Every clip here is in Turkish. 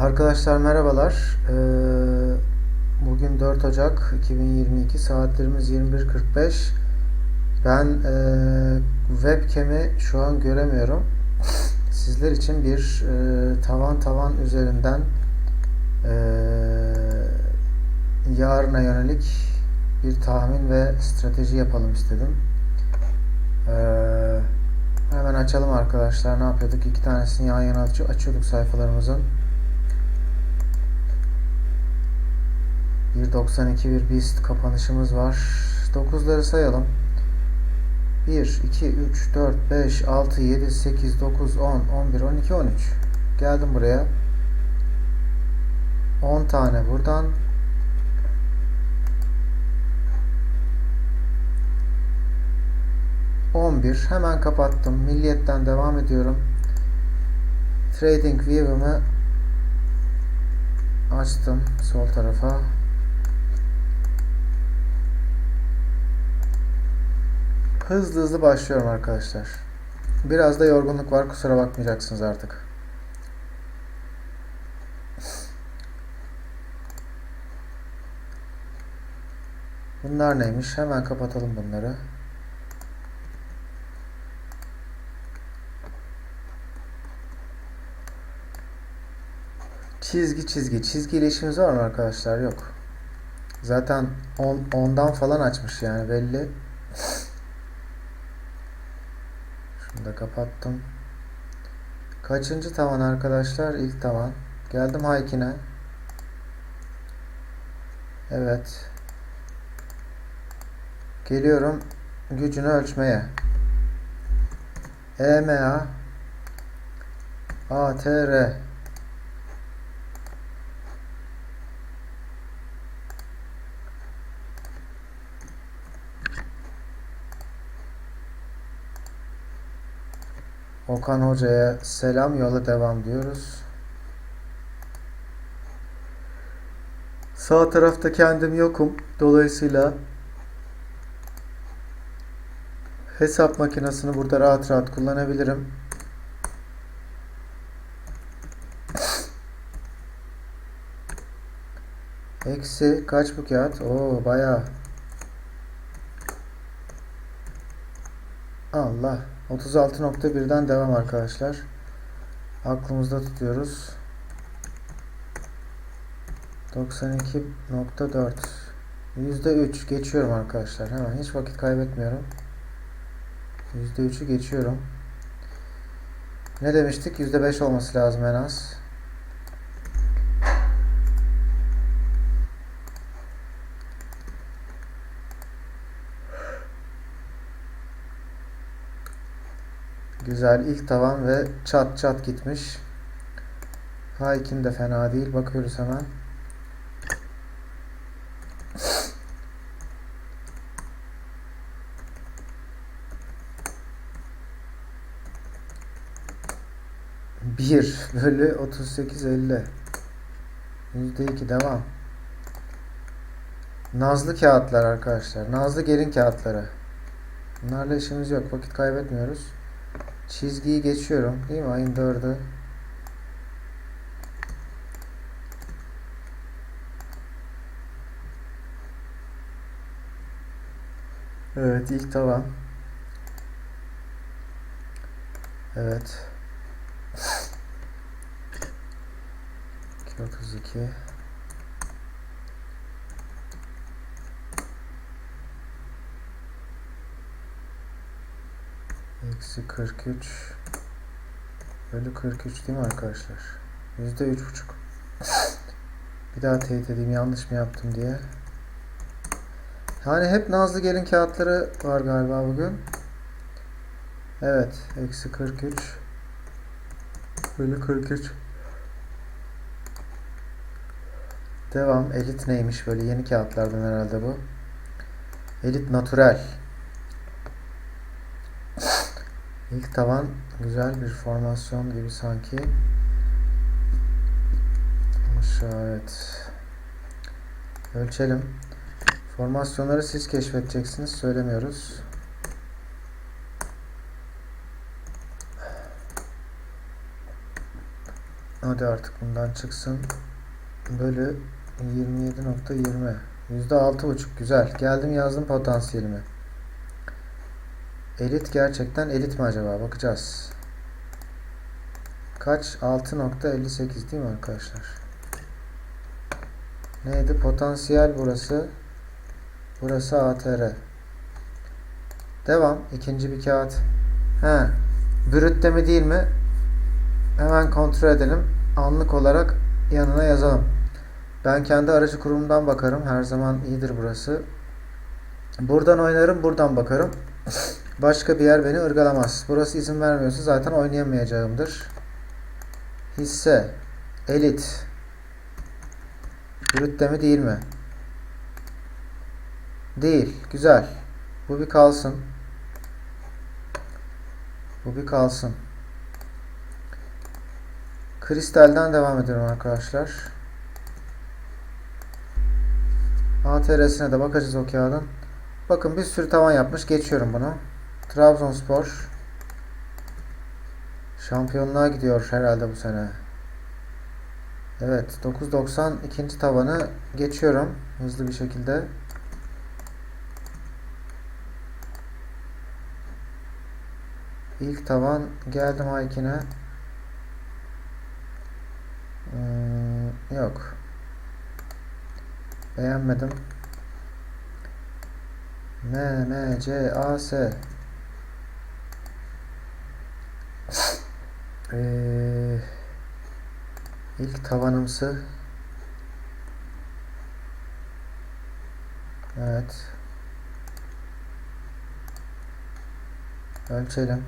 Arkadaşlar merhabalar. Ee, Bugün 4 Ocak 2022 saatlerimiz 21.45. Ben e, webcam'i şu an göremiyorum. Sizler için bir e, tavan tavan üzerinden e, yarına yönelik bir tahmin ve strateji yapalım istedim. Ee, hemen açalım arkadaşlar. Ne yapıyorduk? İki tanesini yan yana aç- açıyorduk sayfalarımızın. 1.92 bir BIST kapanışımız var. 9'ları sayalım. 1, 2, 3, 4, 5, 6, 7, 8, 9, 10, 11, 12, 13. Geldim buraya. 10 tane buradan. bir hemen kapattım. Milliyetten devam ediyorum. Trading View'ımı açtım sol tarafa. Hızlı hızlı başlıyorum arkadaşlar. Biraz da yorgunluk var kusura bakmayacaksınız artık. Bunlar neymiş? Hemen kapatalım bunları. Çizgi çizgi. Çizgi ile işimiz var mı arkadaşlar? Yok. Zaten 10 ondan falan açmış yani belli. Şunu da kapattım. Kaçıncı tavan arkadaşlar? İlk tavan. Geldim Haykin'e. Evet. Geliyorum gücünü ölçmeye. EMA ATR Okan Hoca'ya selam yola devam diyoruz. Sağ tarafta kendim yokum. Dolayısıyla hesap makinesini burada rahat rahat kullanabilirim. Eksi kaç bu kağıt? Oo bayağı. Allah. 36.1'den devam arkadaşlar. Aklımızda tutuyoruz. 92.4 %3 geçiyorum arkadaşlar. Hemen hiç vakit kaybetmiyorum. %3'ü geçiyorum. Ne demiştik? %5 olması lazım en az. Güzel ilk tavan ve çat çat gitmiş. Haykin de fena değil. Bakıyoruz hemen. Bir bölü 38 50 Yüzde iki devam. Nazlı kağıtlar arkadaşlar. Nazlı gelin kağıtları. Bunlarla işimiz yok. Vakit kaybetmiyoruz. Çizgiyi geçiyorum. Değil mi? Ayın 4'ü. Evet ilk tavan. Evet. 232 Eksi 43 bölü 43 değil mi arkadaşlar? Yüzde üç buçuk. Bir daha teyit edeyim yanlış mı yaptım diye. Yani hep Nazlı Gelin kağıtları var galiba bugün. Evet. Eksi 43 bölü 43 Devam. Elit neymiş böyle yeni kağıtlardan herhalde bu. Elit Natural. İlk tavan güzel bir formasyon gibi sanki. Evet. Ölçelim. Formasyonları siz keşfedeceksiniz. Söylemiyoruz. Hadi artık bundan çıksın. Bölü 27.20. %6.5 güzel. Geldim yazdım potansiyelimi. Elit gerçekten elit mi acaba? Bakacağız. Kaç? 6.58 değil mi arkadaşlar? Neydi? Potansiyel burası. Burası ATR. Devam. İkinci bir kağıt. He. Brütte mi değil mi? Hemen kontrol edelim. Anlık olarak yanına yazalım. Ben kendi aracı kurumumdan bakarım. Her zaman iyidir burası. Buradan oynarım, buradan bakarım. Başka bir yer beni ırgalamaz. Burası izin vermiyorsa zaten oynayamayacağımdır. Hisse. Elit. Brütte mi değil mi? Değil. Güzel. Bu bir kalsın. Bu bir kalsın. Kristalden devam ediyorum arkadaşlar. ATR'sine de bakacağız o kağıdın. Bakın bir sürü tavan yapmış. Geçiyorum bunu. Trabzonspor şampiyonluğa gidiyor herhalde bu sene. Evet. 9.90 ikinci tavanı geçiyorum. Hızlı bir şekilde. İlk tavan geldim Haykin'e. Hmm, yok. Beğenmedim. M, M, C, A, S. Ee, ilk tavanımsı. Evet. Ölçelim.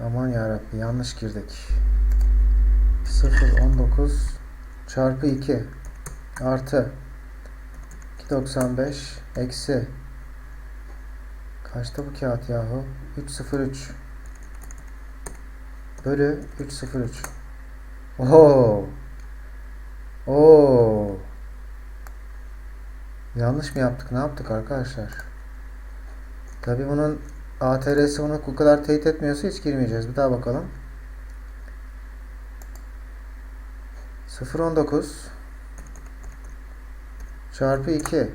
Aman yarabbi yanlış girdik. 0.19 çarpı 2 artı 2.95 eksi kaçta bu kağıt yahu 3.03 bölü 3.03 Oo. Oo. Yanlış mı yaptık? Ne yaptık arkadaşlar? Tabii bunun ATR'si bunu bu kadar teyit etmiyorsa hiç girmeyeceğiz. Bir daha bakalım. 0.19 çarpı 2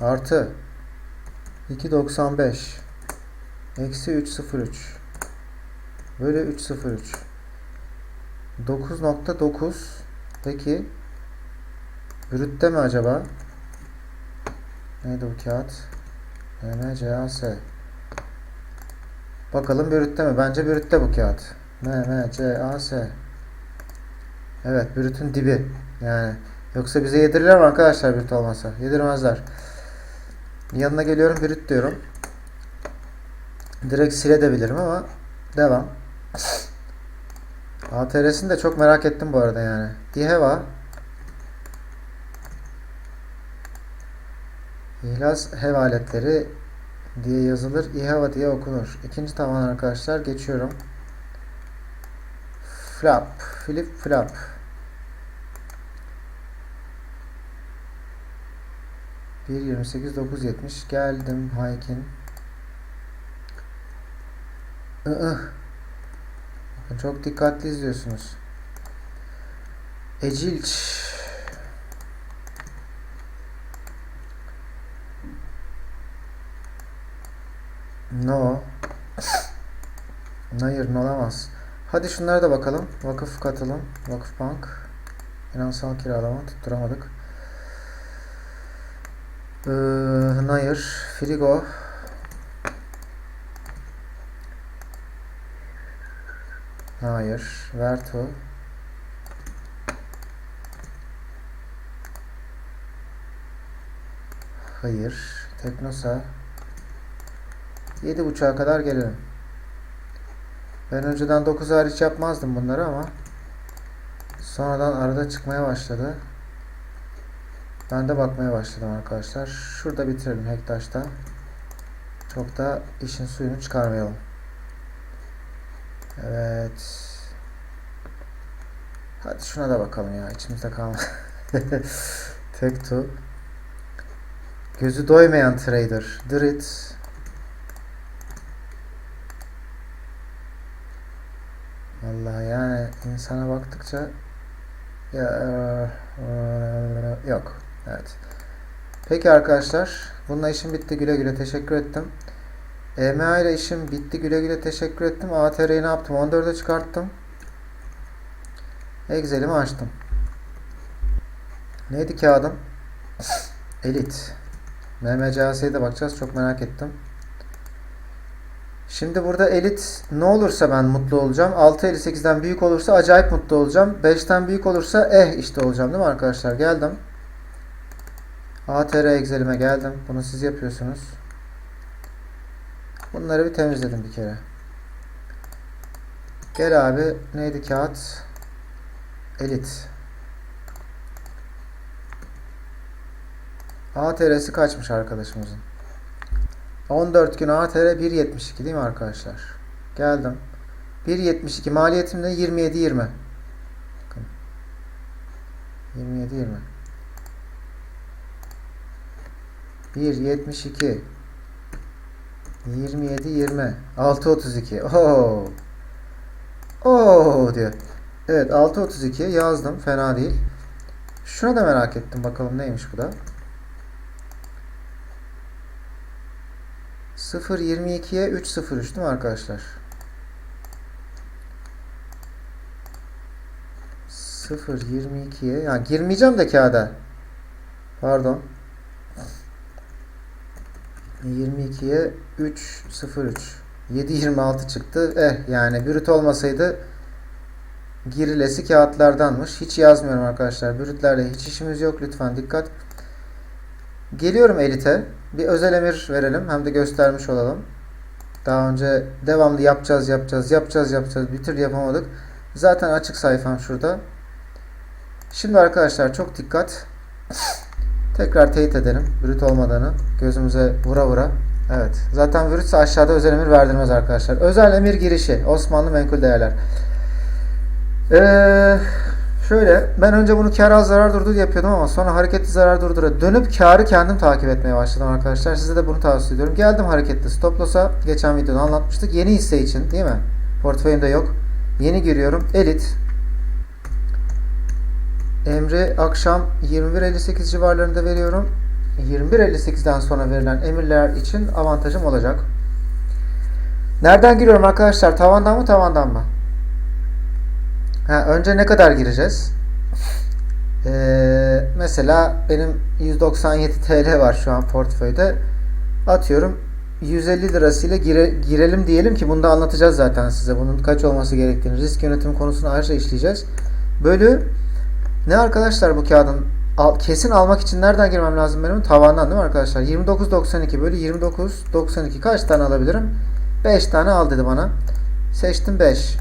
artı 2.95 eksi 3.03 bölü 3.03 9.9 peki brütte mi acaba? Neydi bu kağıt? MMCAS Bakalım brütte mi? Bence brütte bu kağıt. MMCAS Evet, brütün dibi. Yani yoksa bize yedirirler mi arkadaşlar brüt olmasa? Yedirmezler. Yanına geliyorum brüt diyorum. Direkt silebilirim ama devam. ATR'sini de çok merak ettim bu arada yani. Diheva İhlas hev aletleri diye yazılır. İHEVA diye okunur. İkinci tavan arkadaşlar geçiyorum. Flap. Flip flap. Bir yirmi sekiz dokuz yetmiş. Geldim Haykin. Bakın çok dikkatli izliyorsunuz. Ecilç. No. Hayır, olamaz. Hadi şunlara da bakalım. Vakıf katılım, Vakıf Bank, finansal kiralama tutturamadık. Ee, Nair, Frigo, Hayır, Verto, Hayır, Teknosa, 7.5'a kadar gelelim. Ben önceden 9 hariç yapmazdım bunları ama sonradan arada çıkmaya başladı. Ben de bakmaya başladım arkadaşlar. Şurada bitirelim Hektaş'ta. Çok da işin suyunu çıkarmayalım. Evet. Hadi şuna da bakalım ya. içimizde kalma. Tek tu. Gözü doymayan trader. Drit. Allah yani insana baktıkça ya yok. Evet. Peki arkadaşlar. Bununla işim bitti. Güle güle teşekkür ettim. EMA ile işim bitti. Güle güle teşekkür ettim. ATR'yi ne yaptım? 14'e çıkarttım. Excel'imi açtım. Neydi kağıdım? Elit. MMCAS'ye de bakacağız. Çok merak ettim. Şimdi burada elit ne olursa ben mutlu olacağım. 6.58'den büyük olursa acayip mutlu olacağım. 5'ten büyük olursa eh işte olacağım değil mi arkadaşlar? Geldim. ATR Excel'ime geldim. Bunu siz yapıyorsunuz. Bunları bir temizledim bir kere. Gel abi. Neydi kağıt? Elit. ATR'si kaçmış arkadaşımızın? 14 gün ATR 1.72 değil mi arkadaşlar? Geldim. 1.72 maliyetim de 27.20. Bakın. 27.20. 1.72 27 20 6.32 Oo. Oo diyor. Evet 6.32 yazdım. Fena değil. Şuna da merak ettim. Bakalım neymiş bu da. 0.22'ye 3.03 değil mi arkadaşlar? 0.22'ye yani girmeyeceğim de kağıda. Pardon. 22'ye 3.03 7.26 çıktı. Eh yani brüt olmasaydı girilesi kağıtlardanmış. Hiç yazmıyorum arkadaşlar. Brütlerle hiç işimiz yok. Lütfen dikkat. Geliyorum elite. Bir özel emir verelim. Hem de göstermiş olalım. Daha önce devamlı yapacağız, yapacağız, yapacağız, yapacağız. Bir türlü yapamadık. Zaten açık sayfam şurada. Şimdi arkadaşlar çok dikkat. Tekrar teyit edelim. Brüt olmadığını. Gözümüze vura vura. Evet. Zaten brütse aşağıda özel emir verdirmez arkadaşlar. Özel emir girişi. Osmanlı menkul değerler. Eee Şöyle ben önce bunu kar az zarar durdur yapıyordum ama sonra hareketli zarar durdura dönüp karı kendim takip etmeye başladım arkadaşlar. Size de bunu tavsiye ediyorum. Geldim hareketli stop loss'a. Geçen videoda anlatmıştık. Yeni hisse için değil mi? Portföyümde yok. Yeni giriyorum. Elit. Emri akşam 21.58 civarlarında veriyorum. 21.58'den sonra verilen emirler için avantajım olacak. Nereden giriyorum arkadaşlar? Tavandan mı tavandan mı? Ha, önce ne kadar gireceğiz? Ee, mesela benim 197 TL var şu an portföyde. Atıyorum 150 lirasıyla gire, girelim diyelim ki bunu da anlatacağız zaten size. Bunun kaç olması gerektiğini, risk yönetimi konusunu ayrıca işleyeceğiz. Bölü ne arkadaşlar bu kağıdın al, kesin almak için nereden girmem lazım benim? Tavandan değil mi arkadaşlar? 29.92 bölü 29.92 kaç tane alabilirim? 5 tane al dedi bana. Seçtim 5.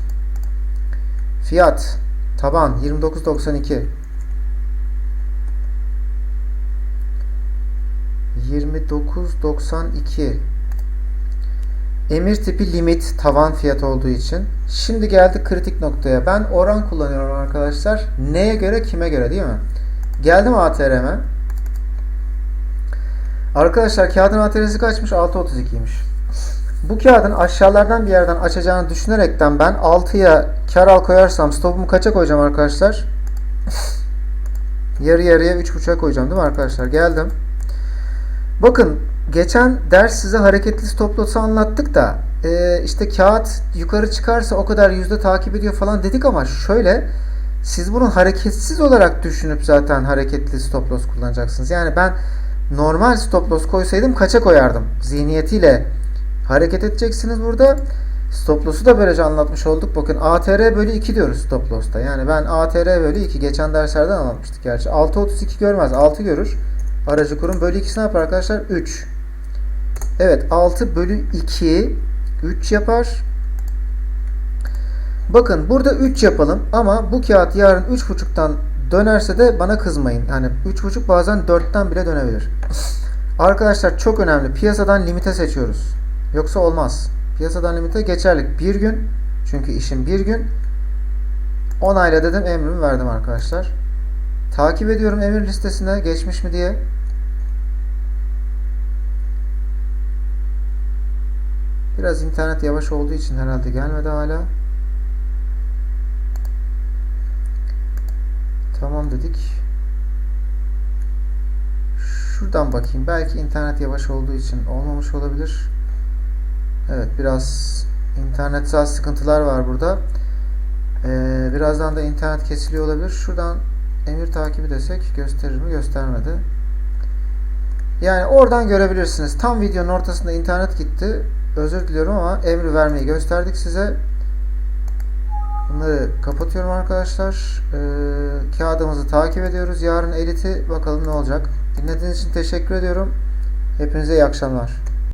Fiyat taban 29.92 29.92 Emir tipi limit tavan fiyat olduğu için. Şimdi geldik kritik noktaya. Ben oran kullanıyorum arkadaşlar. Neye göre kime göre değil mi? Geldim ATR'me. Arkadaşlar kağıdın ATR'si kaçmış? 6.32'ymiş. Bu kağıdın aşağılardan bir yerden açacağını düşünerekten ben 6'ya kar al koyarsam stopumu kaça koyacağım arkadaşlar? Yarı yarıya 3.5'a koyacağım değil mi arkadaşlar? Geldim. Bakın geçen ders size hareketli stop loss'u anlattık da e, işte kağıt yukarı çıkarsa o kadar yüzde takip ediyor falan dedik ama şöyle siz bunu hareketsiz olarak düşünüp zaten hareketli stop loss kullanacaksınız. Yani ben normal stop loss koysaydım kaça koyardım? Zihniyetiyle hareket edeceksiniz burada. Stop loss'u da böylece anlatmış olduk. Bakın ATR bölü 2 diyoruz stop loss'ta. Yani ben ATR bölü 2 geçen derslerden anlatmıştık gerçi. 6.32 görmez. 6 görür. Aracı kurum bölü 2 ne yapar arkadaşlar? 3. Evet 6 bölü 2 3 yapar. Bakın burada 3 yapalım ama bu kağıt yarın 3.5'tan dönerse de bana kızmayın. Yani 3.5 bazen 4'ten bile dönebilir. Arkadaşlar çok önemli. Piyasadan limite seçiyoruz. Yoksa olmaz. Piyasadan limite geçerlik bir gün. Çünkü işim bir gün. Onayla dedim emrimi verdim arkadaşlar. Takip ediyorum emir listesine geçmiş mi diye. Biraz internet yavaş olduğu için herhalde gelmedi hala. Tamam dedik. Şuradan bakayım. Belki internet yavaş olduğu için olmamış olabilir. Evet biraz internetsel sıkıntılar var burada. Ee, birazdan da internet kesiliyor olabilir. Şuradan emir takibi desek gösterir mi? Göstermedi. Yani oradan görebilirsiniz. Tam videonun ortasında internet gitti. Özür diliyorum ama emri vermeyi gösterdik size. Bunları kapatıyorum arkadaşlar. Ee, kağıdımızı takip ediyoruz. Yarın editi bakalım ne olacak. Dinlediğiniz için teşekkür ediyorum. Hepinize iyi akşamlar.